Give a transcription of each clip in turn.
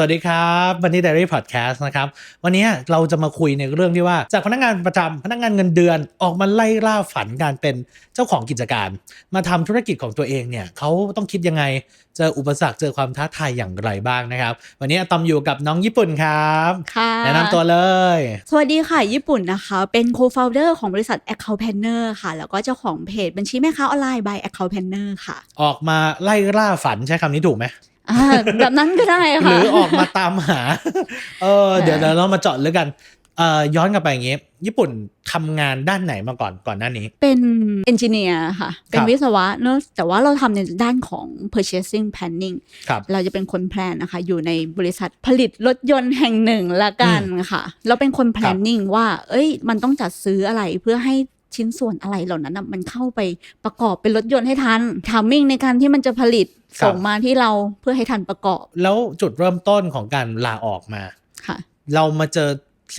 สวัสดีครับวันนี้ Diary Podcast นะครับ วันนี้เราจะมาคุยในเรื่องที่ว่า จากพนักงานประจำพนักงานเงินเดือนออกมาไล่ล่าฝันการเป็นเจ้าของกิจการ มาทำธุรกิจของตัวเองเนี่ยเขาต้องคิดยังไง เจออุปสรรคเจอความท้าทายอย่างไรบ้างนะครับ วันนี้อะตอมอยู่กับน้องญี่ปุ่นครับค่ะแนะนำตัวเลย สวัสดีค่ะญี่ปุ่นนะคะ เป็น co-founder ของบริษัท Account Planner ค่ะ แล้วก็เจ้าของเพจบัญชีแม่ค้าออนไลน์ by Account Planner ค่ะ ออกมาไล่ล่าฝันใช้คำนี้ถูกไหมอ่า แบบนั้นก็ได้หค่ะรือออกมาตามหา เออค่ะเดี๋ยวเดี๋ยวเรามาเจาะลึกกันเอ่อย้อนกลับไปอย่างงี้ ญี่ปุ่นทำงานด้านไหนมาก่อนก่อนหน้านี้ เป็นเอนจิเนียร์ค่ะ เป็นครับวิศวะเนอะแต่ว่าเราทำในด้านของ purchasing planning ครับเราจะเป็นคนแพลนนะคะ อยู่ในบริษัทผลิตรถยนต์แห่งหนึ่งละกันค่ะ เราเป็นคน planning ว่า เอ้ย มันต้องจัดซื้ออะไรเพื่อให้ ชิ้นส่วนอะไรเหล่านั้นน่ะมันเข้าไปประกอบเป็นรถยนต์ให้ทันทามมิ่งในการที่มันจะผลิตครับส่งมาที่เราเพื่อให้ทันประกอบ แล้วจุดเริ่มต้นของการลาออกมาค่ะ เรามาเจอ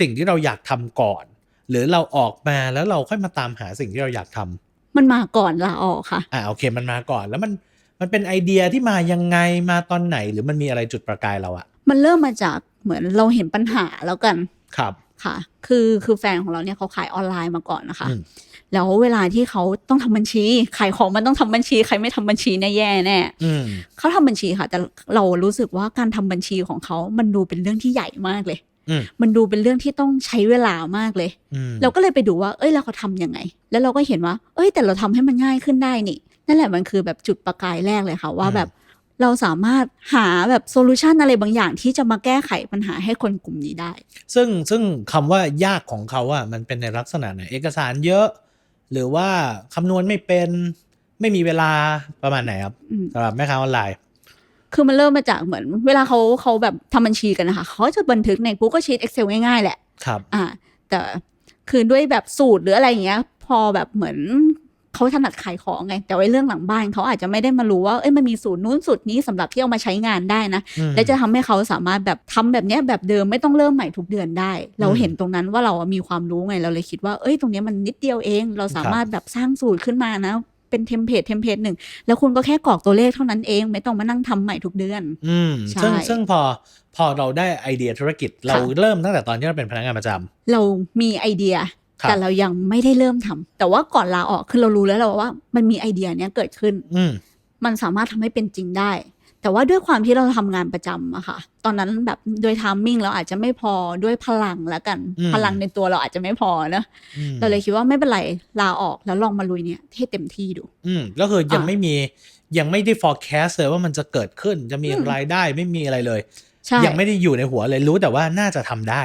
สิ่งที่เราอยากทำก่อน หรือเราออกมาแล้วเราค่อยมาตามหาสิ่งที่เราอยากทำมันมาก่อนลาออกค่ะอ่าโอเคมันมาก่อนแล้วมันมันเป็นไอเดียที่มายังไงมาตอนไหน หรือมันมีอะไรจุดประกายเราอะมันเริ่มมาจากเหมือนเราเห็นปัญหาแล้วกันครับค่ะ คือคือแฟนของเราเนี่ยเขาขายออนไลน์มาก่อนนะคะอืม แล้วเวลาที่เขาต้องทำบัญชีขายของมันต้องทำบัญชี ใครไม่ทำบัญชีเนี่ยแย่แน่อืมเขาทำบัญชีค่ะ แต่เรารู้สึกว่าการทำบัญชีของเขา มันดูเป็นเรื่องที่ใหญ่มากเลยอืมมันดูเป็นเรื่องที่ต้องใช้เวลามากเลยอืมเราก็เลยไปดูว่า เอ้ย แล้วเขาทำยังไง แล้วเราก็เห็นว่า เอ้ย แต่เราทำให้มันง่ายขึ้นได้นี่ นั่นแหละมันคือแบบจุดประกายแรกเลยค่ะว่าแบบเราสามารถหาแบบโซลูชันอะไรบางอย่างที่จะมาแก้ไขปัญหาให้คนกลุ่มนี้ได้ ซึ่งซึ่งคำว่ายากของเขาอะมันเป็นในลักษณะไหนเอกสารเยอะ หรือว่าคำนวณไม่เป็นไม่มีเวลาประมาณไหนครับอืมสำหรับแม่ค้าออนไลน์ คือมันเริ่มมาจากเหมือน เวลาเขาเขาแบบทำบัญชีกันนะคะเขาจะบันทึกใน Google Sheet Excel ง่ายๆ แหละ ครับ อ่า แต่คือด้วยแบบสูตรหรืออะไรอย่างเงี้ย พอแบบเหมือน เขาถนัดขายของไง แต่ว่าเรื่องหลังบ้านเขาอาจจะไม่ได้มารู้ว่าเอ้ยมันมีสูตรนู้นสูตรนี้สำหรับที่เอามาใช้งานได้นะอืมและจะทำให้เขาสามารถแบบทำแบบเนี้ยแบบเดิมไม่ต้องเริ่มใหม่ทุกเดือนได้ เราอืมเห็นตรงนั้นว่าเราอะมีความรู้ไงเราเลยคิดว่าเอ้ยตรงเนี้ยมันนิดเดียวเอง เราสามารถแบบสร้างสูตรขึ้นมานะเป็นเทมเพลตเทมเพลตหนึ่งแล้วคุณก็แค่กรอกตัวเลขเท่านั้นเอง ไม่ต้องมานั่งทำใหม่ทุกเดือน อืมใช่ซึ่งซึ่งพอพอเราได้ไอเดียธุรกิจ เราเริ่มตั้งแต่ตอนที่เราเป็นพนักงานประจำเรามีไอเดียครับ แต่เรายังไม่ได้เริ่มทำแต่ว่าก่อนลาออกคือเรารู้แล้วเราว่า มันมีไอเดียเนี้ยเกิดขึ้น อืมมันสามารถทำให้เป็นจริงได้ แต่ว่าด้วยความที่เราทำงานประจำอะค่ะ ตอนนั้นแบบโดยทามมิ่งเราอาจจะไม่พอด้วยพลังแล้วกันอืมพลังในตัวเราอาจจะไม่พอเนอะอืมเราเลยคิดว่าไม่เป็นไรลาออกแล้วลองมาลุยเนี่ยให้เต็มที่ดู อืมก็คือยังอะไม่มียังไม่ได้ forecast เลยว่ามันจะเกิดขึ้นจะมีอืมรายได้ไม่มีอะไรเลยใช่ยังไม่ได้อยู่ในหัวเลยรู้แต่ว่าน่าจะทำได้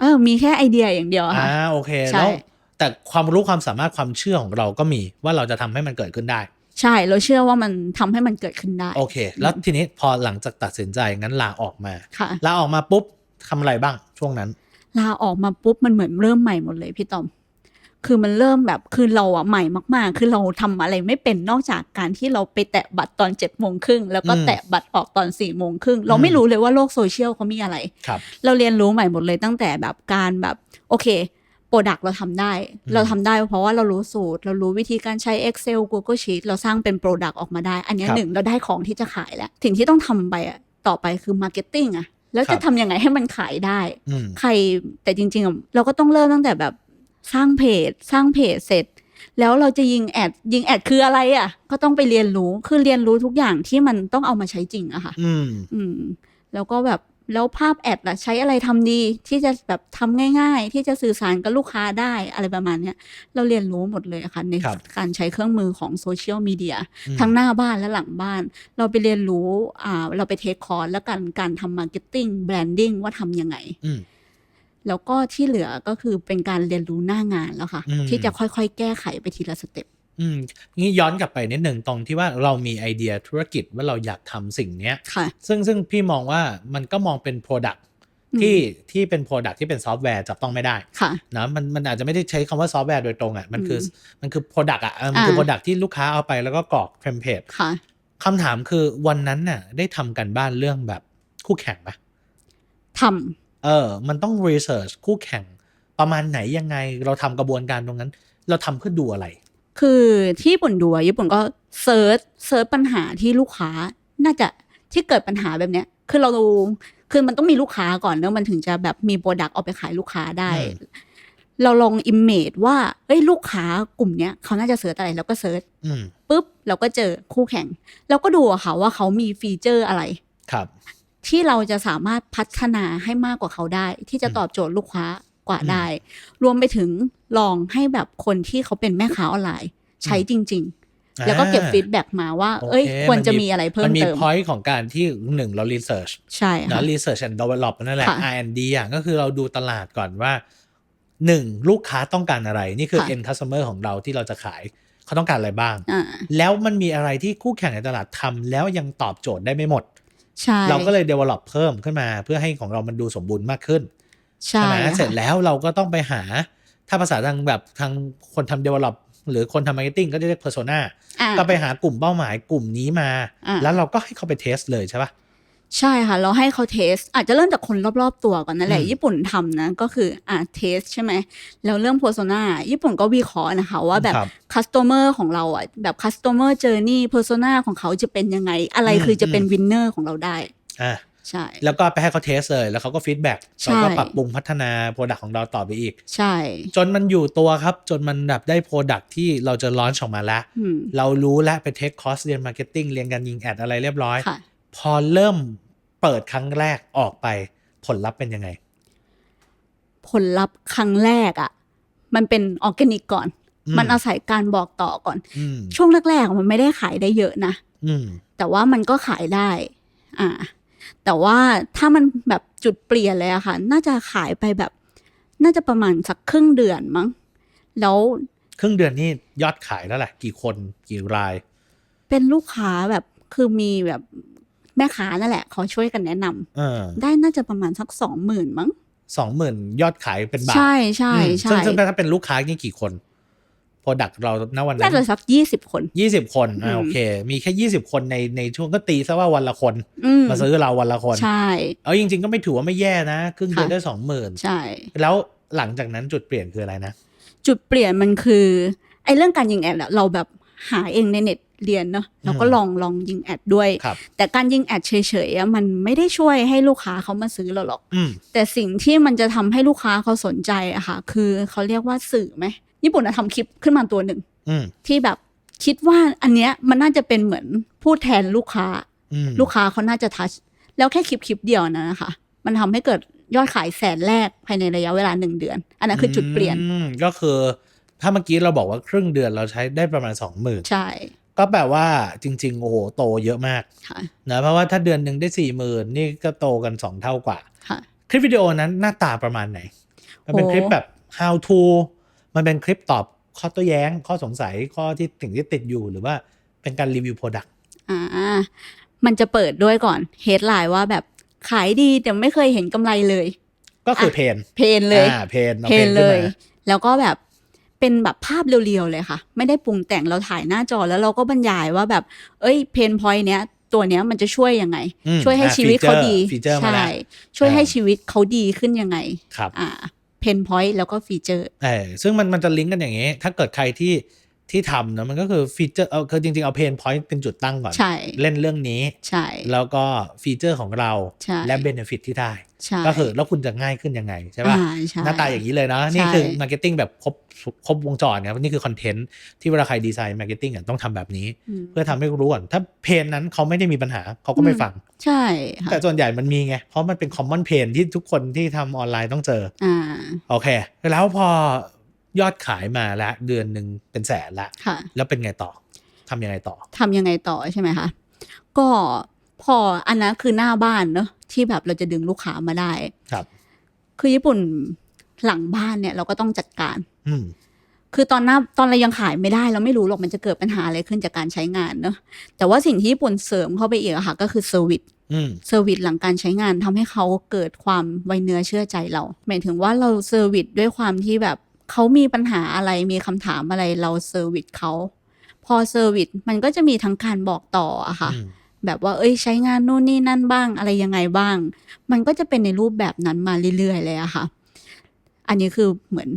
เออมีแค่ไอเดียอย่างเดียวอะอ่าค่ะโอเคใช่ แล้วแต่ความรู้ความสามารถความเชื่อของเราก็มีว่าเราจะทำให้มันเกิดขึ้นได้ ใช่เราเชื่อว่ามันทำให้มันเกิดขึ้นได้โอเค แล้วทีนี้พอหลังจากตัดสินใจงั้นลาออกมาค่ะ ลาออกมาปุ๊บทำอะไรบ้างช่วงนั้น ลาออกมาปุ๊บมันเหมือนเริ่มใหม่หมดเลยพี่ตอม คือมันเริ่มแบบคือเราอะใหม่มากๆ คือเราทำอะไรไม่เป็นนอกจากการที่เราไปแตะบัตรตอนเจ็ดโมงครึ่งแล้วก็อืมแตะบัตรออกตอนสี่โมงครึ่งเราอืมไม่รู้เลยว่าโลกโซเชียลเขามีอะไรครับเราเรียนรู้ใหม่หมดเลยตั้งแต่แบบการแบบโอเคโปรดักเราทำได้อืมเราทำได้เพราะว่าเรารู้สูตร เรารู้วิธีการใช้ Excel Google Sheet เราสร้างเป็นโปรดักออกมาได้ อันเนี้ยหนึ่งเราได้ของที่จะขายแล้วสิ่งที่ต้องทำไปอะต่อไปคือ Marketing อะแล้วจะทำยังไงให้มันขายได้อืมใครแต่จริงๆอะเราก็ต้องเริ่มตั้งแต่แบบ สร้างเพจ สร้างเพจเสร็จ แล้วเราจะยิงแอด ยิงแอดคืออะไรอะ่ะ ก็ต้องไปเรียนรู้ คือเรียนรู้ทุกอย่างที่มันต้องเอามาใช้จริงอะค่ะ อืม อืม แล้วก็แบบแล้วภาพแอดล่ะใช้อะไรทำดีที่จะแบบทำง่าย ๆ ที่จะสื่อสารกับลูกค้าได้อะไรประมาณเนี้ยเราเรียนรู้หมดเลยอะค่ะในครับการใช้เครื่องมือของโซเชียลมีเดียอืมทั้งหน้าบ้านและหลังบ้าน เราไปเรียนรู้อ่าเราไปเทคคอร์สแล้วกันการทำมาร์เก็ตติ้งแบรนดิ้งว่าทำยังไงอืม แล้วก็ที่เหลือก็คือเป็นการเรียนรู้หน้างานแล้วค่ะอืมที่จะค่อยๆ แก้ไขไปทีละสเต็ปอืมงี้ย้อนกลับไปนิดหนึ่งตรงที่ว่าเรามีไอเดียธุรกิจว่าเราอยากทำสิ่งเนี้ยค่ะซึ่งซึ่งพี่มองว่ามันก็มองเป็น Product อืมที่ที่เป็น Product ที่เป็นซอฟต์แวร์จับต้องไม่ได้ค่ะนะมันมันอาจจะไม่ได้ใช้คำว่าซอฟต์แวร์โดยตรงอะมันคืออมมันคือ Product อะเออมันคืออ่า Product ที่ลูกค้าเอาไปแล้วก็กรอกเทมเพลตค่ะคำถามคือวันนั้นน่ะได้ทำกันบ้านเรื่องแบบคู่แข่งปะทำ เออ มันต้อง research คู่แข่งประมาณไหนยังไง เราทำกระบวนการตรงนั้น เราทำเพื่อดูอะไร คือที่ญี่ปุ่นดูอะญี่ปุ่นก็เซิร์ชเซิร์ชปัญหาที่ลูกค้าน่าจะที่เกิดปัญหาแบบเนี้ย คือเราคือมันต้องมีลูกค้าก่อนเนอะมันถึงจะแบบมีโปรดักต์เอาไปขายลูกค้าได้อืมเราลองอิมเมจว่าเอ้ยลูกค้ากลุ่มเนี้ยเขาน่าจะเสิร์ชอะไรแล้วก็เสิร์ชอืมปุ๊บเราก็เจอคู่แข่ง เราก็ดูอะค่ะว่าเขามีฟีเจอร์อะไรครับ ที่เราจะสามารถพัฒนาให้มากกว่าเขาได้ ที่จะอืมตอบโจทย์ลูกค้ากว่าอืมได้ รวมไปถึงลองให้แบบคนที่เขาเป็นแม่ค้าออนไลน์ ใช้จริง ๆ แล้วก็เก็บฟีดแบ็กมาว่าโอเคเอ้ย ควรจะมันมีมีอะไรเพิ่มัมนมีเติม point ของการที่หนึ่งเรา research ใช่นะค่ะ research and develop นั่นแหละค่ะ R&D อย่างก็คือเราดูตลาดก่อนว่าหนึ่งลูกค้าต้องการอะไร นี่คือค่ะ end customer ของเราที่เราจะขายเขาต้องการอะไรบ้างอ่าแล้วมันมีอะไรที่คู่แข่งในตลาดทำแล้วยังตอบโจทย์ได้ไม่หมด ใช่เราก็เลย develop เพิ่มขึ้นมาเพื่อให้ของเรามันดูสมบูรณ์มากขึ้นใช่ไหมค่ะเสร็จแล้วเราก็ต้องไปหาถ้าภาษาทางแบบทางคนทำ develop หรือคนทำ marketing ก็จะเรียก persona อ่าก็ไปหากลุ่มเป้าหมายกลุ่มนี้มาอ่าแล้วเราก็ให้เขาไปเทสเลยใช่ปะ ใช่ค่ะ เราให้เขาเทส อาจจะเริ่มจากคนรอบๆตัวก่อนนั่นแหละอืมญี่ปุ่นทำนะ ก็คืออ่าเทสใช่ไหม แล้วเรื่อง persona ญี่ปุ่นก็วิเคราะห์นะคะ ว่าแบบครับ customer ของเราอะแบบ customer journey persona ของเขาจะเป็นยังไง อะไรอืมคือจะเป็นอืม winner ของเราได้อะใช่แล้วก็ไปให้เขาเทสเลย แล้วเขาก็ฟีดแบ็กใช่เราก็ปรับปรุงพัฒนาโปรดักต์ของเราต่อไปอีก ใช่ จนมันอยู่ตัวครับ จนมันแบบได้โปรดักต์ที่เราจะลอนช์ออกมาแล้วอืมเรารู้แล้วไปเทคคอร์สเรียนมาร์เก็ตติ้งเรียนการยิงแอดอะไรเรียบร้อยค่ะ พอเริ่มเปิดครั้งแรกออกไปผลลัพธ์เป็นยังไง ผลลัพธ์ครั้งแรกอะ มันเป็นออร์แกนิกก่อนอืมมันอาศัยการบอกต่อก่อนอืมช่วงแรกๆมันไม่ได้ขายได้เยอะนะอืมแต่ว่ามันก็ขายได้ อ่า แต่ว่าถ้ามันแบบจุดเปลี่ยนเลยอะค่ะ น่าจะขายไปแบบ น่าจะประมาณสักครึ่งเดือนมั้ง แล้วครึ่งเดือนนี่ยอดขายแล้วแหละ กี่คนกี่ราย เป็นลูกค้าแบบคือมีแบบ แม่ค้านั่นแหละเขาช่วยกันแนะนำเออได้น่าจะประมาณสักสองหมื่นมั้งสองหมื่นยอดขายเป็นบาทใช่ใช่อืมใช่ซึ่งซึ่งถ้าเป็นลูกค้านี่กี่คนโปรดักต์เราณวันนั้น่านจะสักยี่สิบคนยี่สิบคนอ่าอืมโอเค มีแค่ยี่สิบคนในในช่วงก็ตีซะว่าวันละคนอืมมาซื้อเราวันละคนใช่เอาจริง ๆ ก็ไม่ถือว่าไม่แย่นะครึ่งเดือนค่ะได้สองหมื่นใช่ แล้วหลังจากนั้นจุดเปลี่ยนคืออะไรนะ จุดเปลี่ยนมันคือไอ้เรื่องการยิงแอดอะเราแบบหาเองในเน็ต เรียนเนาะเราก็อืมลองลองยิงแอดด้วยครับแต่การยิงแอดเฉยๆอะมันไม่ได้ช่วยให้ลูกค้าเขามาซื้อเราหรอกอืมแต่สิ่งที่มันจะทำให้ลูกค้าเขาสนใจอะค่ะคือเขาเรียกว่าสื่อไหมญี่ปุ่นอะทำคลิปขึ้นมาตัวหนึ่งอืมที่แบบคิดว่าอันเนี้ยมันน่าจะเป็นเหมือนพูดแทนลูกค้าอืมลูกค้าเขาน่าจะทัชแล้วแค่คลิปคลิปเดียวนะนะคะมันทำให้เกิดยอดขายแสนแรกภายในระยะเวลาหนึ่งเดือน อันนั้นคือจุดเปลี่ยนอืมก็คือถ้าเมื่อกี้เราบอกว่าครึ่งเดือนเราใช้ได้ประมาณสองหมื่นใช่ ก็แปลว่าจริง ๆ โอ้โหโตเยอะมากค่ะนะเพราะว่าถ้าเดือนหนึ่งได้สี่หมื่นนี่ก็โตกันสองเท่ากว่าค่ะคลิปวิดีโอนั้นหน้าตาประมาณไหน มันเป็นโอ้คลิปแบบ how to มันเป็นคลิปตอบข้อโต้แย้ง ข้อสงสัยข้อที่สิ่งที่ติดอยู่หรือว่าเป็นการรีวิวโปรดักต์อ่ามันจะเปิดด้วยก่อนเฮดไลน์ว่าแบบขายดีแต่ไม่เคยเห็นกำไรเลย ก็คืออะเพนเพนเลยอ่าเพนอาเพนเลยขึ้นมาแล้วก็แบบ เป็นแบบภาพเรียวๆเลยค่ะ ไม่ได้ปรุงแต่งเราถ่ายหน้าจอแล้วเราก็บรรยายว่าแบบ เอ้ยเพนพอยต์เนี้ยตัวเนี้ยมันจะช่วยยังไงอืมช่วยให้อะชีวิตเขาดีฟีเจอร์มาใช่แล้วช่วยให้อ่าชีวิตเขาดีขึ้นยังไงครับอ่าเพนพอยต์แล้วก็ฟีเจอร์เออซึ่งมันมันจะลิงก์กันอย่างนี้ ถ้าเกิดใครที่ ที่ทำนะมันก็คือฟีเจอร์เอาคือจริง ๆ เอาเพนพอยต์เป็นจุดตั้งก่อน ใช่ เล่นเรื่องนี้ ใช่ แล้วก็ฟีเจอร์ของเราใช่และเบนฟิตที่ได้ ใช่ ก็คือแล้วคุณจะง่ายขึ้นยังไง ใช่ป่ะ อ่าใช่หน้าตาอย่างนี้เลยนะใช่นี่คือมาร์เก็ตติ้งแบบครบครบวงจรครับนี่คือคอนเทนต์ที่เวลาใครดีไซน์มาร์เก็ตติ้งอะต้องทำแบบนี้ อืมเพื่อทำให้รู้ก่อนถ้าเพนนั้นเขาไม่ได้มีปัญหาเขาก็ไม่อืมฟัง ใช่ค่ะแต่ส่วนใหญ่มันมีไง เพราะมันเป็นคอมมอนเพนที่ทุกคนที่ทำออนไลน์ต้องเจอ อ่า โอเค แล้วพอ ยอดขายมาแล้วเดือนหนึ่งเป็นแสนละค่ะ แล้วเป็นไงต่อทำยังไงต่อทำยังไงต่อใช่ไหมคะ ก็พออันนั้นคือหน้าบ้านเนอะที่แบบเราจะดึงลูกค้ามาได้ครับ คือญี่ปุ่นหลังบ้านเนี่ย เราก็ต้องจัดการ อืมคือตอนหน้าตอนเรายังขายไม่ได้ เราไม่รู้หรอกมันจะเกิดปัญหาอะไรขึ้นจากการใช้งานเนอะแต่ว่าสิ่งที่ญี่ปุ่นเสริมเข้าไปอีกอะค่ะ ก็คือเซอร์วิสอืมเซอร์วิสหลังการใช้งานทำให้เขาเกิดความไว้เนื้อเชื่อใจเราหมายถึงว่าเราเซอร์วิสด้วยความที่แบบ เขามีปัญหาอะไรมีคำถามอะไรเราเซอร์วิสเขาพอเซอร์วิสมันก็จะมีทั้งการบอกต่ออะค่ะอืมแบบว่าเอ้ยใช้งานนู่นนี่นั่นบ้างอะไรยังไงบ้าง มันก็จะเป็นในรูปแบบนั้นมาเรื่อยๆเลยอะค่ะ อันนี้คือเหมือน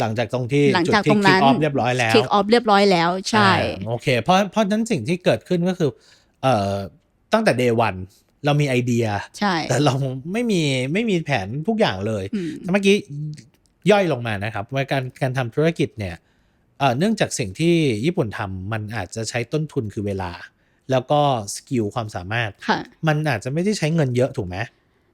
หลังจากตรงที่หลังจุดจากที่ตรงนั้นคิกออฟเรียบร้อยแล้วคิกออฟเรียบร้อยแล้วใช่อ่าโอเค เพราะเพราะฉะนั้นสิ่งที่เกิดขึ้นก็คือ เอ่อตั้งแต่ day one เรามีไอเดีย ใช่ แต่เราไม่มีไม่มีแผนทุกอย่างเลยอืมเมื่อกี้ ย่อยลงมานะครับ ว่าการการทำธุรกิจเนี่ยเอ่อเนื่องจากสิ่งที่ญี่ปุ่นทำมันอาจจะใช้ต้นทุนคือเวลา แล้วก็สกิลความสามารถค่ะมันอาจจะไม่ได้ใช้เงินเยอะถูกไหม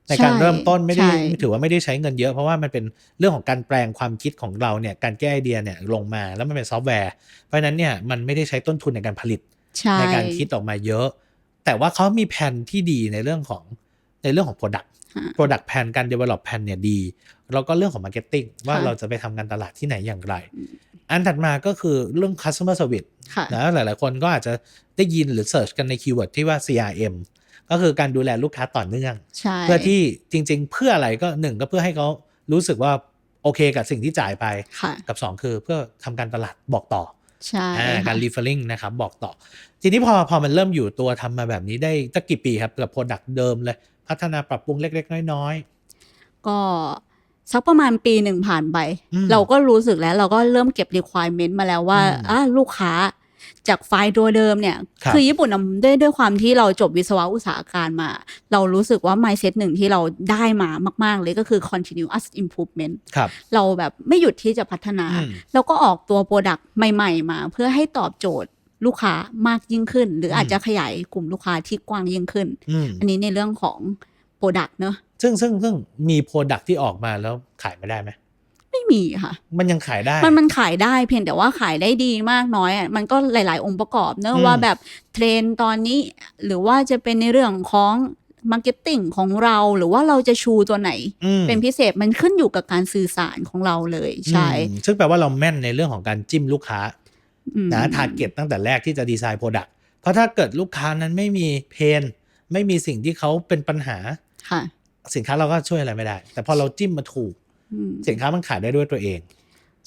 ในการเริ่มต้นไม่ได้ใช่ถือว่าไม่ได้ใช้เงินเยอะเพราะว่ามันเป็นเรื่องของการแปลงความคิดของเราเนี่ยการแก้ไอเดียเนี่ยลงมาแล้วมันเป็นซอฟต์แวร์ เพราะฉะนั้นเนี่ยมันไม่ได้ใช้ต้นทุนในการผลิตใช่ในการคิดออกมาเยอะ แต่ว่าเขามีแผนที่ดีในเรื่องของในเรื่องของ Product ค่ะ Product Plan การ Develop Plan เนี่ยดี แล้วก็เรื่องของ Marketing ว่าค่ะเราจะไปทำการตลาดที่ไหนอย่างไร อันถัดมาก็คือเรื่อง Customer Service ค่ะนะหลาย ๆ คนก็อาจจะได้ยินหรือเสิร์ชกันในคีย์เวิร์ดที่ว่า CRM ก็คือการดูแลลูกค้าต่อเนื่องใช่เพื่อที่จริง ๆ เพื่ออะไรก็หนึ่งก็เพื่อให้เขารู้สึกว่าโอเคกับสิ่งที่จ่ายไปค่ะกับ 2 คือเพื่อทำการตลาดบอกต่อใช่อ่าค่ะการ referring นะครับ บอกต่อ ทีนี้พอพอมันเริ่มอยู่ตัวทำมาแบบนี้ได้ตั้งกี่ปีครับ กับ Product เดิมเลย พัฒนาปรับปรุงเล็ก ๆ น้อยก็สักประมาณปีหนึ่งผ่านไป อืมเราก็รู้สึกแล้วเราก็เริ่มเก็บ requirement มาแล้วว่าอืมอ่าลูกค้าจากไฟล์ตัวเดิมเนี่ยครับ อญี่ปุ่นน่ะด้วยด้วยความที่เราจบวิศวะอุตสาหการมา เรารู้สึกว่า mindset หนึ่งที่เราได้มามาก ๆ เลยก็คือ continuous improvement ๆครับ เราแบบไม่หยุดที่จะพัฒนา อืม แล้วก็ออกตัวโปรดักต์ใหม่ ๆ มา เพื่อให้ตอบโจทย์ ลูกค้ามากยิ่งขึ้น หรืออาจจะขยายกลุ่มลูกค้าที่กว้างยิ่งขึ้นอืมอันนี้ในเรื่องของโปรดักต์เนอะซึ่งซึ่งซึ่งมี Product ที่ออกมาแล้วขายไม่ได้ไหมไม่มีค่ะ มันยังขายได้ มันมันขายได้เพียงแต่ว่าขายได้ดีมากน้อยอะ มันก็หลาย ๆ องค์ประกอบเนอะอืมว่าแบบเทรนด์ตอนนี้ หรือว่าจะเป็นในเรื่องของมาร์เก็ตติ้งของเราหรือว่าเราจะชูตัวไหนอืมเป็นพิเศษมันขึ้นอยู่กับการสื่อสารของเราเลยใช่อืมซึ่งแปลว่าเราแม่นในเรื่องของการจิ้มลูกค้าอืม นะทาร์เก็ตตั้งแต่แรกที่จะดีไซน์โปรดักต์เพราะถ้าเกิดลูกค้านั้นไม่มีเพนไม่มีสิ่งที่เขาเป็นปัญหาค่ะสินค้าเราก็ช่วยอะไรไม่ได้ แต่พอเราจิ้มมาถูกอืมสินค้ามันขายได้ด้วยตัวเอง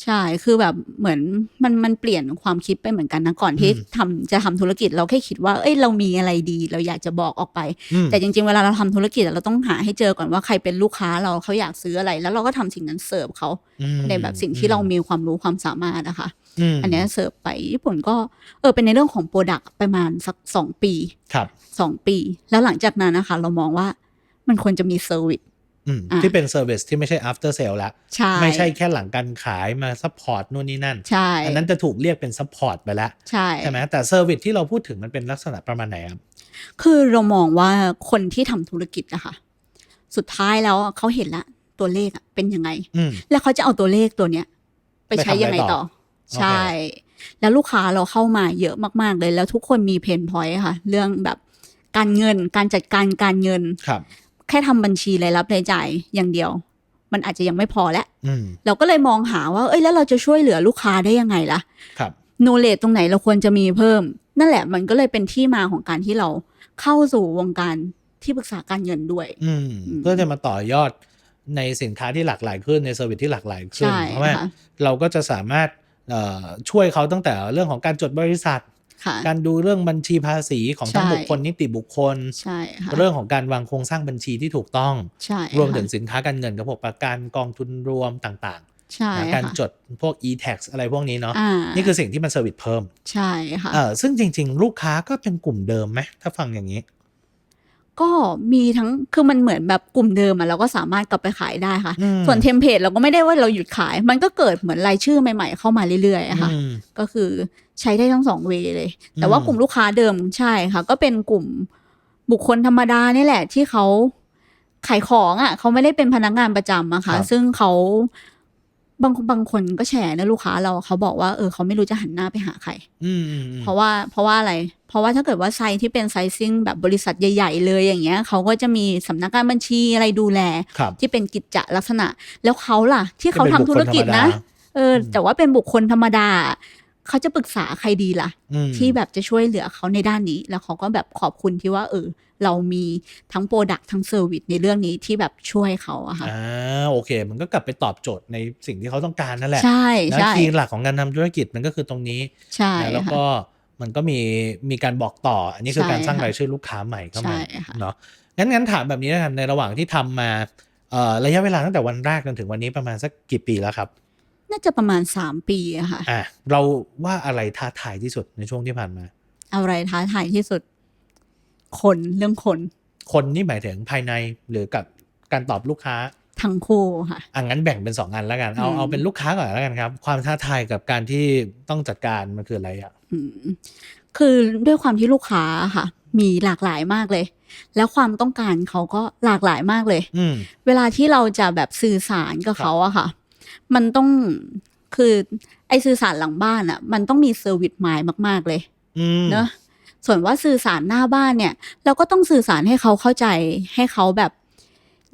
ใช่ คือแบบเหมือนมันมันเปลี่ยนความคิดไปเหมือนกันนะก่อนที่อืมทำจะทำธุรกิจเราแค่คิดว่า เอ้ยเรามีอะไรดี เราอยากจะบอกออกไปอืมแต่จริง ๆ เวลาเราทำธุรกิจอะเราต้องหาให้เจอก่อนว่าใครเป็นลูกค้าเราเขาอยากซื้ออะไร แล้วเราก็ทำสิ่งนั้นเสิร์ฟเขาอืมในแบบสิ่งที่เรามีความรู้ความสามารถนะคะม อันเนี้ยเสิร์ฟไปญี่ปุ่นก็เออเป็นในเรื่องของโปรดักต์ประมาณสักสองปีครับสองปี แล้วหลังจากนั้นนะคะ เรามองว่ามันควรจะมีเซอร์วิสอืมอะที่เป็นเซอร์วิสที่ไม่ใช่ after sale ละใช่ไม่ใช่แค่หลังการขายมาซัพพอร์ตนู่นนี่นั่นใช่อันนั้นจะถูกเรียกเป็นซัพพอร์ตไปแล้ว ใช่ใช่ไหมแต่เซอร์วิสที่เราพูดถึงมันเป็นลักษณะประมาณไหนครับ คือเรามองว่าคนที่ทำธุรกิจนะคะ สุดท้ายแล้วเขาเห็นละตัวเลขอะเป็นยังไงอืมแล้วเขาจะเอาตัวเลขตัวเนี้ย ไปใช้ไปทำอะไรยังไงต่ต่ออโอเค ใช่ แล้วลูกค้าเราเข้ามาเยอะมากๆเลย แล้วทุกคนมีเพนพอยต์ค่ะ เรื่องแบบการเงินการจัดการการเงินครับ แค่ทำบัญชีรายรับรายจ่ายอย่างเดียว มันอาจจะยังไม่พอแล้วอืมเราก็เลยมองหาว่า เอ้ยแล้วเราจะช่วยเหลือลูกค้าได้ยังไงล่ะ ครับโนเลตตรงไหนเราควรจะมีเพิ่ม นั่นแหละมันก็เลยเป็นที่มาของการที่เราเข้าสู่วงการที่ปรึกษาการเงินด้วย อืมอืมเพื่อจะมาต่อยอดในสินค้าที่หลากหลายขึ้นในเซอร์วิสที่หลากหลายขึ้นใช่เพราะว่าค่ะเราก็จะสามารถเอ่อ ช่วยเขาตั้งแต่เรื่องของการจดบริษัทค่ะการดูเรื่องบัญชีภาษีของทั้งใช่บุคคลนิติบุคคลใช่ค่ะเรื่องของการวางโครงสร้างบัญชีที่ถูกต้องใช่รวมถึงค่ะสินค้าการเงินกับพวกประกันกองทุนรวมต่างใช่ๆนะค่ะการจดพวก e-tax อะไรพวกนี้เนาะอ่านี่คือสิ่งที่มันเซอร์วิสเพิ่ม ใช่ค่ะเออซึ่งจริง ๆ ลูกค้าก็เป็นกลุ่มเดิมไหมถ้าฟังอย่างนี้ ก็มีทั้งคือมันเหมือนแบบกลุ่มเดิมอะเราก็สามารถกลับไปขายได้ค่ะอืมส่วนเทมเพลตเราก็ไม่ได้ว่าเราหยุดขาย มันก็เกิดเหมือนรายชื่อใหม่ ๆ เข้ามาเรื่อยๆอะค่ะอืมก็คือใช้ได้ทั้งสองเวย์เลย แต่ว่าอืมกลุ่มลูกค้าเดิมใช่ค่ะ ก็เป็นกลุ่มบุคคลธรรมดานี่แหละที่เขาขายของอะเขาไม่ได้เป็นพนักงานประจำอะค่ะครับซึ่งเขา บางบางคนก็แชร์นะลูกค้าเราเขาบอกว่าเออเขาไม่รู้จะหันหน้าไปหาใครอืมอืมอืมเพราะว่าเพราะว่าอะไร เพราะว่าถ้าเกิดว่าไซต์ที่เป็นไซซิ่งแบบบริษัทใหญ่ ๆ เลยอย่างเงี้ยเขาก็จะมีสำนักงานบัญชีอะไรดูแลครับที่เป็นกิจจลักษณะ แล้วเขาล่ะ ที่เขาเป็นทำบุคคลธุรกิจนะธรรมดาเอออมแต่ว่าเป็นบุคคลธรรมดา เขาจะปรึกษาใครดีล่ะอืมที่แบบจะช่วยเหลือเขาในด้านนี้ แล้วเขาก็แบบขอบคุณที่ว่า เออ เรามีทั้งโปรดักทั้งเซอร์วิสในเรื่องนี้ที่แบบช่วยเขาอะค่ะอ่าโอเค มันก็กลับไปตอบโจทย์ในสิ่งที่เขาต้องการนั่นแหละ ใช่แล้วใช่คีย์หลักของการทำธุรกิจมันก็คือตรงนี้ ใช่นะแล้วค่ะก็มันก็มีมีการบอกต่อ อันนี้คือใช่การสร้างค่ะรายชื่อลูกค้าใหม่เข้ามาใช่ค่ะเนาะงั้นงั้นถามแบบนี้นะครับในระหว่างที่ทำมาเอ่อระยะเวลาตั้งแต่วันแรกจนถึงวันนี้ประมาณสักกี่ปีแล้วครับ น่าจะประมาณสามปีอะค่ะ อะเราว่าอะไรท้าทายที่สุดในช่วงที่ผ่านมา อะไรท้าทายที่สุด คนเรื่องคน คนนี่หมายถึงภายในหรือกับการตอบลูกค้าทั้งคู่ค่ะอะงั้นแบ่งเป็นสองอันแล้วกัน เอาอืมเอาเป็นลูกค้าก่อนแล้วกันครับ ความท้าทายกับการที่ต้องจัดการมันคืออะไรอะอืมคือด้วยความที่ลูกค้าค่ะ มีหลากหลายมากเลย แล้วความต้องการเขาก็หลากหลายมากเลยอืมเวลาที่เราจะแบบสื่อสารกับเขาอะค่ะ มันต้องคือไอสื่อสารหลังบ้านอะมันต้องมีเซอร์วิสมายมาก ๆ เลยอืมเนอะส่วนว่าสื่อสารหน้าบ้านเนี่ย เราก็ต้องสื่อสารให้เขาเข้าใจให้เขาแบบ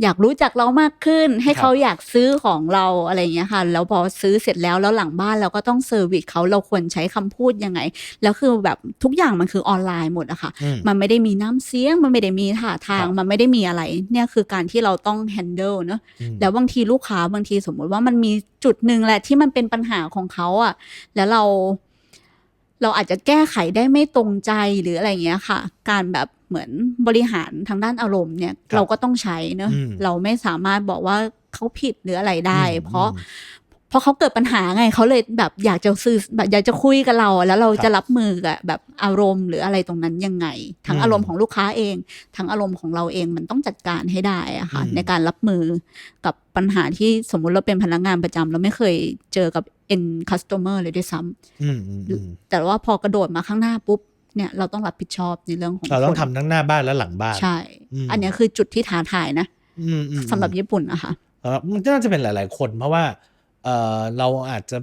อยากรู้จักเรามากขึ้น ให้เขาอยากซื้อของเราอะไรอย่างเงี้ยค่ะ แล้วพอซื้อเสร็จแล้วแล้วหลังบ้านเราก็ต้องเซอร์วิสเขาเราควรใช้คำพูดยังไง แล้วคือแบบทุกอย่างมันคือออนไลน์หมดอะค่ะอืมมันไม่ได้มีน้ำเสียง มันไม่ได้มีท่าทางครับมันไม่ได้มีอะไร เนี่ยคือการที่เราต้อง handle เนอะอืมแล้วบางทีลูกค้าบางทีสมมุติว่ามันมีจุดหนึ่งแหละที่มันเป็นปัญหาของเขาอะ่ะแล้วเรา เราอาจจะแก้ไขได้ไม่ตรงใจหรืออะไรอย่างเงี้ยค่ะ การแบบเหมือนบริหารทางด้านอารมณ์เนี่ยครับเราก็ต้องใช้เนอะอืมเราไม่สามารถบอกว่าเขาผิดหรืออะไรได้อืมเพราะเพราะเขาเกิดปัญหาไงเขาเลยแบบอยากจะซื้อแบบอยากจะคุยกับเราอะแล้วเราครับจะรับมือกับแบบอารมณ์หรืออะไรตรงนั้นยังไง ทั้งอืมอารมณ์ของลูกค้าเอง ทั้งอารมณ์ของเราเองมันต้องจัดการให้ได้อะค่ะอืมในการรับมือกับปัญหาที่สมมุติเราเป็นพนักงานประจำเราไม่เคยเจอกับ end customer เลยด้วยซ้ำอืมอืมอืมแต่ว่าพอกระโดดมาข้างหน้าปุ๊บเนี่ยเราต้องรับผิดชอบในเรื่องของเราต้องคนทำทั้งหน้าบ้านและหลังบ้านใช่อืมอันเนี้ยคือจุดที่ท้าทายนะอืมอืมสำหรับญี่ปุ่นอะค่ะเออมันน่าจะเป็นหลาย ๆ คนเพราะว่า เออเราอาจจะ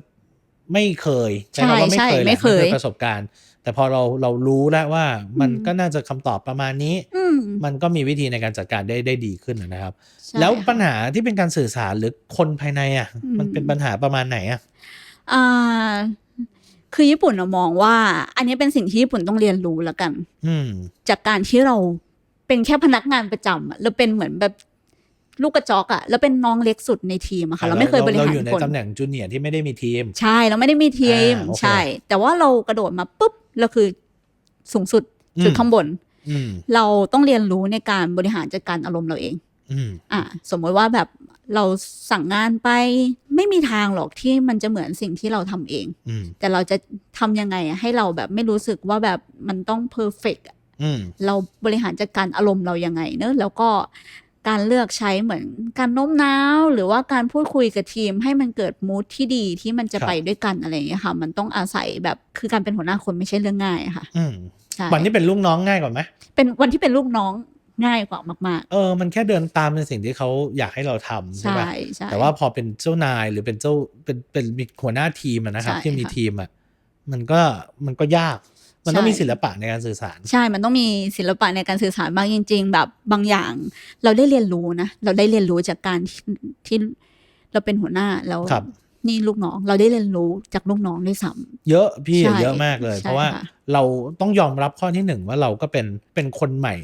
ไม่เคยใช่คำว่าไม่ใช่เคยแหละไม่เคยประสบการณ์ แต่พอเราเรารู้แล้วว่ามันอืมก็น่าจะคำตอบประมาณนี้อืมมันก็มีวิธีในการจัดการได้ได้ดีขึ้นนะครับใช่แล้วค่ะปัญหาที่เป็นการสื่อสารหรือคนภายในอะอืมมันเป็นปัญหาประมาณไหนอะอ่าคือญี่ปุ่นเรามองว่า อันนี้เป็นสิ่งที่ญี่ปุ่นต้องเรียนรู้แล้วกันอืมจากการที่เราเป็นแค่พนักงานประจำอะเราเป็นเหมือนแบบ ลูกกระจอกอะแล้วเป็นน้องเล็กสุดในทีมอะค่ะเราไม่เคยบริหารเราอยู่ในคนตำแหน่งจูเนียร์ที่ไม่ได้มีทีม ใช่เราไม่ได้มีทีมอ่าโอเคใช่ แต่ว่าเรากระโดดมาปุ๊บเราคือสูงสุดอืมจุดข้างบนอืมเราต้องเรียนรู้ในการบริหารจัดการอารมณ์เราเองอืมอะสมมติว่าแบบเราสั่งงานไปไม่มีทางหรอกที่มันจะเหมือนสิ่งที่เราทำเองอืมแต่เราจะทำยังไงอะให้เราแบบไม่รู้สึกว่าแบบมันต้องเพอร์เฟกอืมเราบริหารจัดการอารมณ์เรายังไงเนอะแล้วก็ การเลือกใช้เหมือนการโน้มน้าวหรือว่าการพูดคุยกับทีม ให้มันเกิดมูทที่ดีที่มันจะครับไปด้วยกันอะไรอย่างเงี้ยค่ะ มันต้องอาศัยแบบคือการเป็นหัวหน้าคนไม่ใช่เรื่องง่ายอะค่ะอืมใช่วันนี้เป็นลูกน้องง่ายกว่าไหมเป็นวันที่เป็นลูกน้องง่ายกว่ามากเออ มันแค่เดินตามในสิ่งที่เขาอยากให้เราทำๆใช่ใช่ปะใช่แต่ว่าพอเป็นเจ้านายหรือเป็นเจ้าเป็นเป็นมีหัวหน้าทีมอะนะครับใช่ที่มีค่ะทีมอะมันก็มันก็ยาก มันต้องใช่มีศิลปะในการสื่อสาร ใช่ มันต้องมีศิลปะในการสื่อสารบางจริง ๆ แบบบางอย่าง เราได้เรียนรู้นะ เราได้เรียนรู้จากการที่ที่เราเป็นหัวหน้าแล้วครับนี่ลูกน้องเราได้เรียนรู้จากลูกน้องด้วยซ้ำเยอะพี่ใช่เยอะมากเลยใช่เพราะว่าค่ะเราต้องยอมรับข้อที่หนึ่งว่าเราก็เป็นเป็นคนใหม่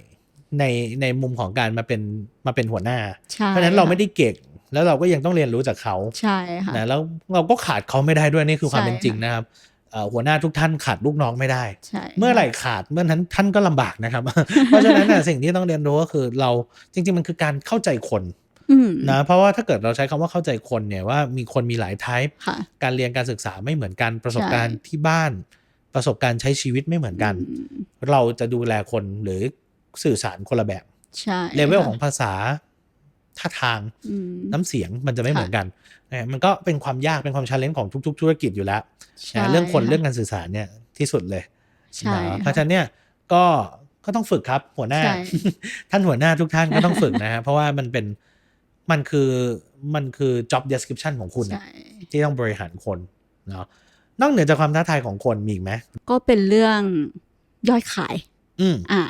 ในในมุมของการมาเป็นมาเป็นหัวหน้าใช่เพราะฉะนั้นเราไม่ค่ะได้เก่งแล้วเราก็ยังต้องเรียนรู้จากเขาใช่ค่ะนะแล้วเราก็ขาดเขาไม่ได้ด้วยนี่คือความใช่เป็นจริงนะครับเอ่อ หัวหน้าทุกท่านขาดลูกน้องไม่ได้ใช่เมื่อไหร่ขาดเมื่อนั้นท่านก็ลำบากนะครับ เพราะฉะนั้นน่ะสิ่งที่ต้องเรียนรู้ก็คือเราจริง ๆ มันคือการเข้าใจคนอืมนะเพราะว่าถ้าเกิดเราใช้คำว่าเข้าใจคนเนี่ยว่ามีคนมีหลายไทป์ค่ะการเรียนการศึกษาไม่เหมือนกันประสบการณ์ใช่ที่บ้าน ประสบการณ์ใช้ชีวิตไม่เหมือนกันอืมเราจะดูแลคนหรือสื่อสารคนละแบบใช่เลเวลค่ะของภาษา ท่าทางอืมน้ำเสียงมันจะไม่ค่ะเหมือนกันนะมันก็เป็นความยากเป็นความชาเลนจ์ของทุก ๆ ธุรกิจอยู่แล้วใช่นะเรื่องคนค่ะเรื่องการสื่อสารเนี่ยที่สุดเลยใช่นะเพค่ะราะฉะนั้นเนี่ยก็ก็ต้องฝึกครับ หัวหน้าใช่ท่านหัวหน้าทุกท่านก็ต้องฝึกนะฮะเพราะว่ามันเป็นมันคือมันคือ job description ของคุณอะใช่ที่ต้องบริหารคนเนาะนอกเหนือจากความท้าทายของคนมีอีกไหมก็เป็นเรื่องยอดขาย อืมอ่า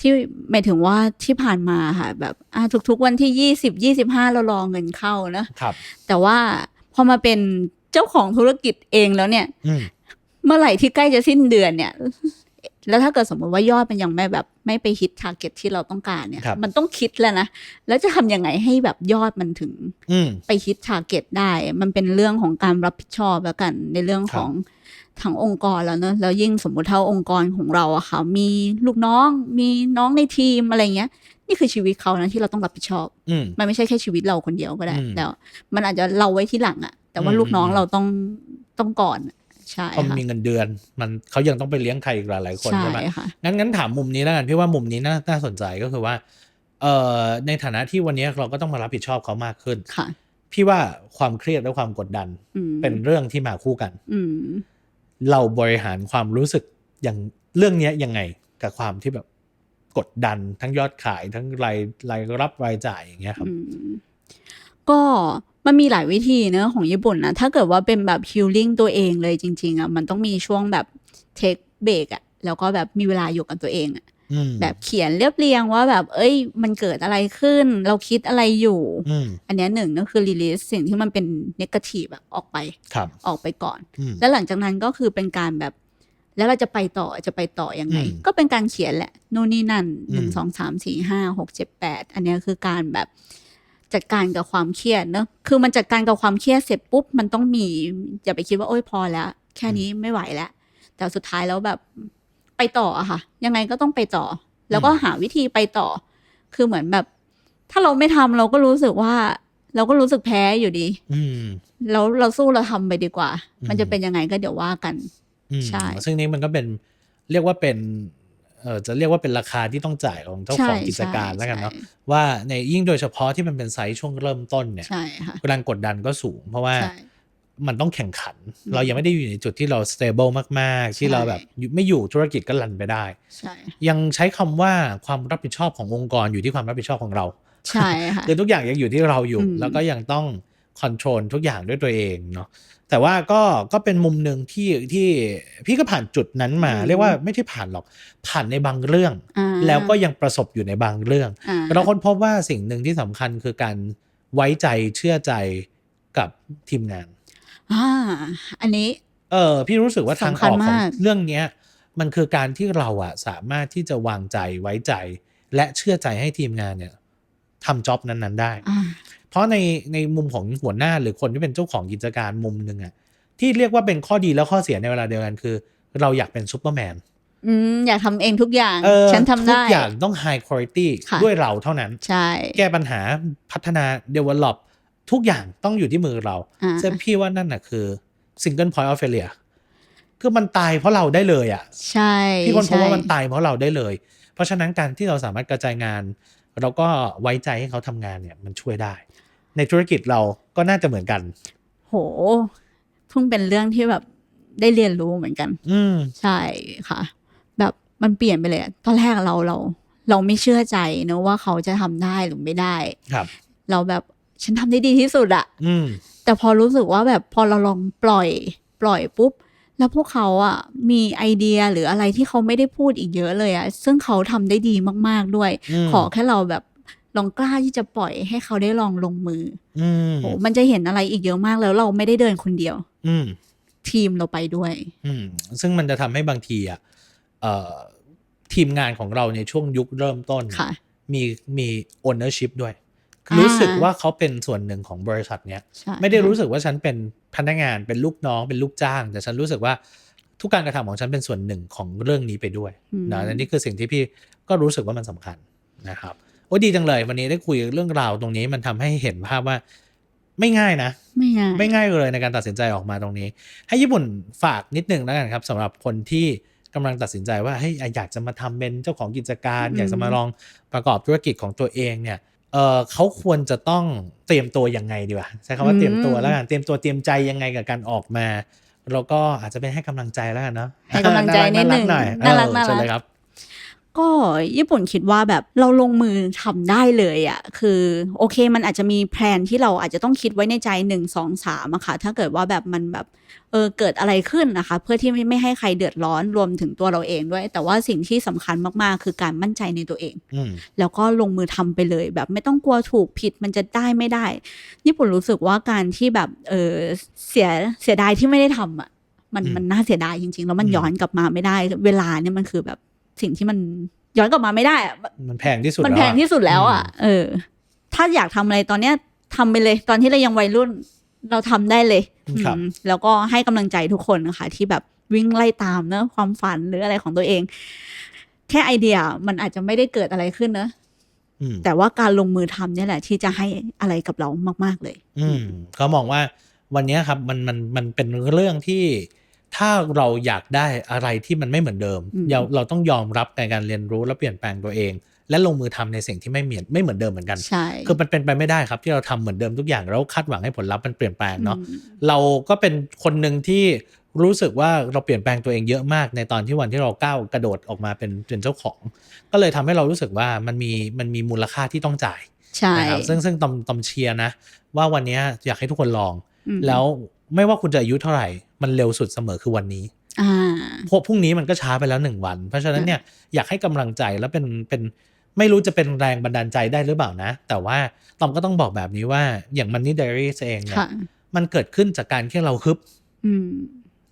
ที่หมายถึงว่าที่ผ่านมาค่ะแบบอ่าทุกๆวันที่ยี่สิบยี่สิบห้าเรารอเงินเข้านะครับ แต่ว่าพอมาเป็นเจ้าของธุรกิจเองแล้วเนี่ยอืมเมื่อไหร่ที่ใกล้จะสิ้นเดือนเนี่ย แล้วถ้าเกิดสมมติว่ายอดมันยังไม่แบบไม่ไปฮิตทาร์เก็ตที่เราต้องการเนี่ยครับมันต้องคิดแล้วนะ แล้วจะทำยังไงให้แบบยอดมันถึงอืมไปฮิตทาร์เก็ตได้ มันเป็นเรื่องของการรับผิดชอบแล้วกันในเรื่องของทางองค์กรแล้วเนอะแล้วยิ่งสมมุติเท่าองค์กรของเราอะค่ะ มีลูกน้องมีน้องในทีมอะไรเงี้ย นี่คือชีวิตเขานะที่เราต้องรับผิดชอบอืมมันไม่ใช่แค่ชีวิตเราคนเดียวก็ได้อืมแล้วมันอาจจะเราไว้ที่หลังอะแต่ว่าอืมลูกน้องอืมเราต้องต้องก่อน ใใช่พอมันค่ะมีเงินเดือน มันเขายังต้องไปเลี้ยงใครอีกหลายๆคนใช่ใช่ไหมค่ะงั้นงั้นถามมุมนี้แล้วกันพี่ว่ามุมนี้น่าน่าสนใจก็คือว่าเอ่อในฐานะที่วันนี้เราก็ต้องมารับผิดชอบเขามากขึ้นค่ะ พี่ว่าความเครียดและความกดดันอืมเป็นเรื่องที่มาคู่กันอืมเราบริหารความรู้สึกอย่างเรื่องเนี้ยยังไงกับความที่แบบกดดันทั้งยอดขายทั้งรายรายรับรายจ่ายอย่างเงี้ยครับอืมก็ มันมีหลายวิธีเนอะของญี่ปุ่นนะ ถ้าเกิดว่าเป็นแบบฮิลลิ่งตัวเองเลยจริง ๆอะมันต้องมีช่วงแบบเทคเบรกอะแล้วก็แบบมีเวลาอยู่กับตัวเองอะอืมแบบเขียนเรียบเรียงว่าแบบ เอ้ย มันเกิดอะไรขึ้น เราคิดอะไรอยู่อืมอันเนี้ยหนึ่งก็คือรีลิสสิ่งที่มันเป็นนกาทีฟแบบออกไปครับออกไปก่อนอืมแล้วหลังจากนั้นก็คือเป็นการแบบ แล้วเราจะไปต่อจะไปต่อยังไงอืมก็เป็นการเขียนแหละนู่นนี่นั่นอืมหนึ่งสองสามสี่ห้าหกเจ็ดแปดอันเนี้ยคือการแบบ จัดการกับความเครียดเนอะคือมันจัดการกับความเครียดเสร็จปุ๊บมันต้องมีอย่าไปคิดว่าโอ้ยพอแล้ว แค่นี้ไม่ไหวแล้ว แต่สุดท้ายแล้วแบบไปต่ออะค่ะ ยังไงก็ต้องไปต่อ แล้วก็หาวิธีไปต่อ คือเหมือนแบบ ถ้าเราไม่ทำเราก็รู้สึกว่า เราก็รู้สึกแพ้อยู่ดี อืมแล้วเราสู้เราทำไปดีกว่าอืมมันจะเป็นยังไงก็เดี๋ยวว่ากันอืมใช่ ซึ่งนี้มันก็เป็นเรียกว่าเป็น เออจะเรียกว่าเป็นราคาที่ต้องจ่ายของเจ้าของใช่กิจการใช่แล้วกันเนาะใช่ว่าในยิ่งโดยเฉพาะที่มันเป็นไซส์ช่วงเริ่มต้นเนี่ยใช่ค่ะแรงกดดันก็สูง เพราะว่าใช่มันต้องแข่งขันอืมเรายังไม่ได้อยู่ในจุดที่เรา stable มาก ๆ ที่ใช่เราแบบอยู่ไม่อยู่ธุรกิจก็รันไปได้ใช่ยังใช้คำว่าความรับผิดชอบขององค์กรอยู่ที่ความรับผิดชอบของเรา ใช่ค่ะคือทุกอย่างยังอยู่ที่เราอยู่อืมแล้วก็ยังต้อง คอนโทรลทุกอย่างด้วยตัวเองเนาะแต่ว่าก็ก็เป็นมุมหนึ่งที่ที่พี่ก็ผ่านจุดนั้นมา เรียกว่าไม่ที่ผ่านหรอกผ่านในบางเรื่องอ่าแล้วก็ยังประสบอยู่ในบางเรื่องอ่าเราค้นพบว่าสิ่งหนึ่งที่สำคัญคือการไว้ใจเชื่อใจกับทีมงานอ่าอันนี้ เออพี่รู้สึกว่าทางสำอคัญอกของมากเรื่องเนี้ย มันคือการที่เราอะสามารถที่จะวางใจไว้ใจ และเชื่อใจให้ทีมงานเนี่ย ทำจ็อบนั้นๆได้อ่าเพราะในในมุมของหัวหน้าหรือคนที่เป็นเจ้าของกิจการมุมหนึ่งอะที่เรียกว่าเป็นข้อดีและข้อเสียในเวลาเดียวกันคือ เราอยากเป็นซูเปอร์แมนอืมอยากทำเองทุกอย่างเออฉันทำได้ ทุกอย่างต้อง high quality ค่ะด้วยเราเท่านั้น ใช่ แก้ปัญหาพัฒนา develop ทุกอย่างต้องอยู่ที่มือเราอ่าซึ่งพี่ว่านั่นน่ะคือ single point of failure คือมันตายเพราะเราได้เลยอะ ใช่ พี่คนพบว่าใช่มันตายเพราะเราได้เลย เพราะฉะนั้นการที่เราสามารถกระจายงาน เราก็ไว้ใจให้เขาทำงานเนี่ยมันช่วยได้ ในธุรกิจเราก็น่าจะเหมือนกัน โหเพิ่งเป็นเรื่องที่แบบได้เรียนรู้เหมือนกัน อืมใช่ค่ะ แบบมันเปลี่ยนไปเลยอะตอนแรกเราเรา เราไม่เชื่อใจเนอะว่าเขาจะทำได้หรือไม่ได้ ครับ เราแบบฉันทำได้ดีที่สุดอะอืมแต่พอรู้สึกว่าแบบพอเราลองปล่อย ปล่อยปุ๊บ แล้วพวกเขาอะมีไอเดียหรืออะไรที่เขาไม่ได้พูดอีกเยอะเลยอะซึ่งเขาทำได้ดีมากๆด้วยอืมขอแค่เราแบบลองกล้าที่จะปล่อยให้เขาได้ลองลงมืออืมโอ้มันจะเห็นอะไรอีกเยอะมากแล้วเราไม่ได้เดินคนเดียว อืมทีมเราไปด้วย อืมซึ่งมันจะทำให้บางทีอะเอ่อทีมงานของเราในช่วงยุคเริ่มต้นค่ะมีมี ownership ด้วยอ่า รู้รู้สึกว่าเขาเป็นส่วนหนึ่งของบริษัทเนี้ยใช่ไม่ได้รู้สึกว่าฉันเป็นพนักงานเป็นลูกน้องเป็นลูกจ้าง แต่ฉันรู้สึกว่าทุกการกระทำของฉันเป็นส่วนหนึ่งของเรื่องนี้ไปด้วยอืมนะและนี่คือสิ่งที่พี่ก็รู้สึกว่ามันสำคัญนะครับโอ้ดีจังเลยวันนี้ได้คุยเรื่องราวตรงนี้มันทำให้เห็นภาพว่าไม่ง่ายนะ ไม่ง่ายไม่ง่ายเลยในการตัดสินใจออกมาตรงนี้ ให้ญี่ปุ่นฝากนิดนึงแล้วกันครับสำหรับคนที่กำลังตัดสินใจว่าเฮ้ยอยากจะมาทำเป็นเจ้าของกิจการอืมอยากจะมาลองประกอบธุรกิจของตัวเองเนี่ย เออเขาควรจะต้องเตรียมตัวยังไงดีวะใช้คำว่าเตรียมตัวแล้วกันเตรียมตัวเตรียมใจยังไงกับการออกมาแล้วก็อาจจะเป็นให้กำลังใจแล้วกันเนาะให้กำลังใจนิดหนึ่งหน่อยน่ารักเออน่ารักเชิญเลยครับ ก็ญี่ปุ่นคิดว่าแบบเราลงมือทำได้เลยอะ่ะคือโอเคมันอาจจะมีแพลนที่เราอาจจะต้องคิดไว้ในใจหนึ่งสองสามอะค่ะถ้าเกิดว่าแบบมันแบบเออเกิดอะไรขึ้นนะคะ เพื่อที่ไม่ไม่ให้ใครเดือดร้อนรวมถึงตัวเราเองด้วย แต่ว่าสิ่งที่สำคัญมากๆ คือการมั่นใจในตัวเองอืมแล้วก็ลงมือทำไปเลย แบบไม่ต้องกลัวถูกผิดมันจะได้ไม่ได้ ญี่ปุ่นรู้สึกว่าการที่แบบเออเสียเสียดายที่ไม่ได้ทำอะมันอืมมันน่าเสียดายจริงๆ แล้วมันอืมย้อนกลับมาไม่ได้ เวลาเนี่ยมันคือแบบ สิ่งที่มันย้อนกลับมาไม่ได้อะมันแพงที่สุดมันล้วแพอะงที่สุดแล้วอะเออ ถ้าอยากทำอะไรตอนเนี้ยทำไปเลย ตอนที่เรายังวัยรุ่นเราทำได้เลยครับอืมแล้วก็ให้กำลังใจทุกคนนะคะ ที่แบบวิ่งไล่ตามเนอะความฝันหรืออะไรของตัวเอง แค่ไอเดียมันอาจจะไม่ได้เกิดอะไรขึ้นเนอะอืมแต่ว่าการลงมือทำเนี่ยแหละ ที่จะให้อะไรกับเรามาก ๆเลย อืมเขามองว่าวันเนี้ยครับ มันมันมันเป็นเรื่องที่ ถ้าเราอยากได้อะไรที่มันไม่เหมือนเดิมอืมเราเราต้องยอมรับในการเรียนรู้และเปลี่ยนแปลงตัวเอง และลงมือทำในสิ่งที่ไม่เหมือนไม่เหมือนเดิมเหมือนกัน ใช่ คือมันเป็นไปไม่ได้ครับที่เราทำเหมือนเดิมทุกอย่างแล้วคาดหวังให้ผลลัพธ์มันเปลี่ยนแปลงเนาะอืมเราก็เป็นคนหนึ่งที่รู้สึกว่าเราเปลี่ยนแปลงตัวเองเยอะมากในตอนที่วันที่เราก้าวกระโดดออกมาเป็นเป็นเจ้าของ ก็เลยทำให้เรารู้สึกว่ามันมีมันมีมูลค่าที่ต้องจ่ายใช่นะครับซึ่งซึ่งตอมตอมเชียร์นะ ว่าวันเนี้ยอยากให้ทุกคนลองอืมแล้วไม่ว่าคุณจะอายุเท่าไหร่ มันเร็วสุดเสมอคือวันนี้อ่าเพราะพรุ่งนี้มันก็ช้าไปแล้วหนึ่งวัน เพราะฉะนั้นเนี่ยอยากให้กำลังใจแล้วเป็นเป็นไม่รู้จะเป็นแรงบันดาลใจได้หรือเปล่านะ แต่ว่าตอมก็ต้องบอกแบบนี้ว่าอย่างมันนี่ไดอารี่เองเนี่ยค่ะมันเกิดขึ้นจากการที่เราฮึบอืม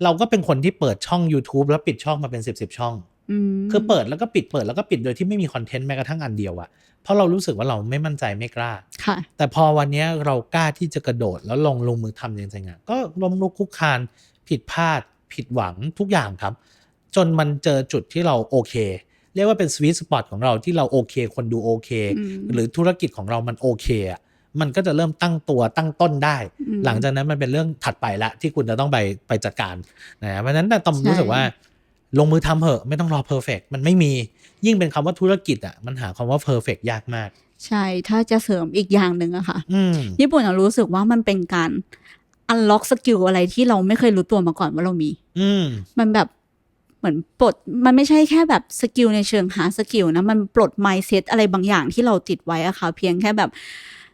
เราก็เป็นคนที่เปิดช่อง YouTube แล้วปิดช่องมาเป็น10บสช่องอืมคือเปิดแล้วก็ปิดเปิดแล้วก็ปิดโดยที่ไม่มีคอนเทนต์แม้กระทั่งอันเดียวอะเพราะเรารู้สึกว่าเราไม่มั่นใจไม่กล้าค่ะแต่พอวันเนี้ยเรากล้าที่จะกระโดดแล้วลงลงมือทำจริงๆอะก็ล้มลุกคลุกคลาน ผิดพลาด ผิดหวังทุกอย่างครับ จนมันเจอจุดที่เราโอเค เรียกว่าเป็นสวีทสปอตของเราที่เราโอเค คนดูโอเคอืมหรือธุรกิจของเรามันโอเคอะมันก็จะเริ่มตั้งตัวตั้งต้นได้อืมหลังจากนั้นมันเป็นเรื่องถัดไปละที่คุณจะต้องไปไปจัดการนะเพราะฉะนั้นแต่ตอมใช่รู้สึกว่า ลงมือทำเหอะ ไม่ต้องรอเพอร์เฟกมันไม่มี ยิ่งเป็นคำว่าธุรกิจอะมันหาคำว่าเพอร์เฟกยากมาก ใช่ ถ้าจะเสริมอีกอย่างหนึ่งอะค่ะอืมญี่ปุ่นอะรู้สึกว่ามันเป็นการ unlock สกิลอะไรที่เราไม่เคยรู้ตัวมาก่อนว่าเรามี อืม มันแบบเหมือนปลดมันไม่ใช่แค่แบบสกิลในเชิงหาสกิลนะ มันปลด mindset อะไรบางอย่างที่เราติดไว้อะค่ะ เพียงแค่แบบ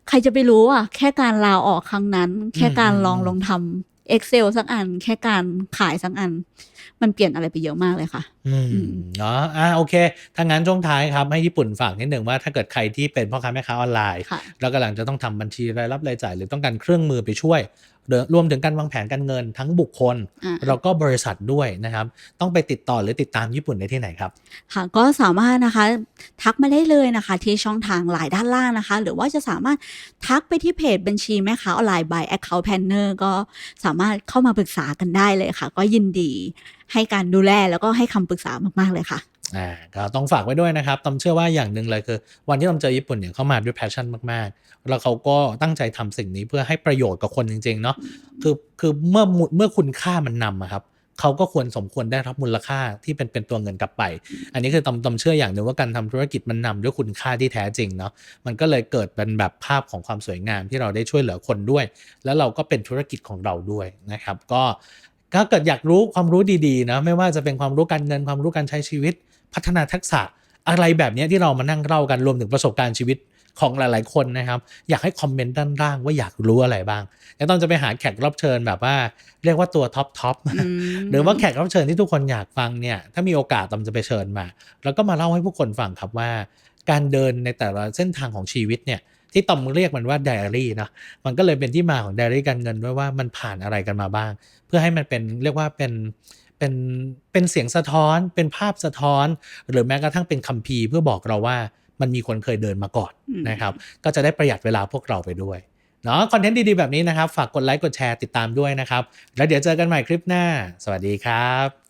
ใครจะไปรู้อะแค่การลาออกครั้งนั้น แค่การลองลงทำ Excel สักอัน แค่การขายสักอัน มันเปลี่ยนอะไรไปเยอะมากเลยค่ะอืมอืมเนาะอ่าโอเคถ้างั้นช่วงท้ายครับให้ญี่ปุ่นฝากนิดหนึ่งว่าถ้าเกิดใครที่เป็นพ่อค้าแม่ค้าออนไลน์ค่ะแล้วกำลังจะต้องทำบัญชีรายรับรายจ่ายหรือต้องการเครื่องมือไปช่วยหรือรวมถึงการวางแผนการเงินทั้งบุคคลอ่าแล้วก็บริษัทด้วยนะครับ ต้องไปติดต่อหรือติดตามญี่ปุ่นได้ที่ไหนครับ ค่ะก็สามารถนะคะทักมาได้เลยนะคะ ที่ช่องทางหลายด้านล่างนะคะ หรือว่าจะสามารถทักไปที่เพจบัญชีแม่ค้าออนไลน์ by account planner ก็สามารถเข้ามาปรึกษากันได้เลยค่ะ ก็ยินดีให้การดูแลแล้วก็ให้คำปรึกษามาก ๆ เลยค่ะอ่าก็ต้องฝากไว้ด้วยนะครับตอมเชื่อว่าอย่างหนึ่งเลยคือ วันที่ตอมเจอญี่ปุ่นเนี่ยเข้ามาด้วยแพชชั่นมากๆ แล้วเขาก็ตั้งใจทำสิ่งนี้เพื่อให้ประโยชน์กับคนจริง ๆ เนาะคือคือเมื่อเมื่อคุณค่ามันนำอะครับเขาก็ควรสมควรได้รับมูลค่าที่เป็นเป็นตัวเงินกลับไป อันนี้คือตอมตอมเชื่ออย่างหนึ่งว่าการทำธุรกิจมันนำด้วยคุณค่าที่แท้จริงเนาะ มันก็เลยเกิดเป็นแบบภาพของความสวยงามที่เราได้ช่วยเหลือคนด้วย แล้วเราก็เป็นธุรกิจของเราด้วยนะครับ ก็ ถ้าเกิดอยากรู้ความรู้ดีๆนะไม่ว่าจะเป็นความรู้การเงินความรู้การใช้ชีวิต พัฒนาทักษะอะไรแบบเนี้ยที่เรามานั่งเล่ากันรวมถึงประสบการณ์ชีวิตของหลาย ๆ คนนะครับ อยากให้คอมเมนต์ด้านล่างว่าอยากรู้อะไรบ้างแล้วต้องจะไปหาแขกรับเชิญแบบว่า เรียกว่าตัวท็อปท็อปอืมหรือว่าแขกรับเชิญที่ทุกคนอยากฟังเนี่ยถ้ามีโอกาสตอมจะไปเชิญมา แล้วก็มาเล่าให้ผู้คนฟังครับว่า การเดินในแต่ละเส้นทางของชีวิตเนี่ย ที่ตอมเรียกมันว่าไดอารี่นะมันก็เลยเป็นที่มาของไดอารี่การเงินด้วยว่ามันผ่านอะไรกันมาบ้าง เพื่อให้มันเป็นเรียกว่าเป็นเป็นเป็นเสียงสะท้อน เป็นภาพสะท้อน หรือแม้กระทั่งเป็นคัมภีร์เพื่อบอกเราว่ามันมีคนเคยเดินมาก่อนอืมนะครับ ก็จะได้ประหยัดเวลาพวกเราไปด้วยเนาะคอนเทนต์ดีๆแบบนี้นะครับ ฝากกดไลค์กดแชร์ติดตามด้วยนะครับ แล้วเดี๋ยวเจอกันใหม่คลิปหน้า สวัสดีครับ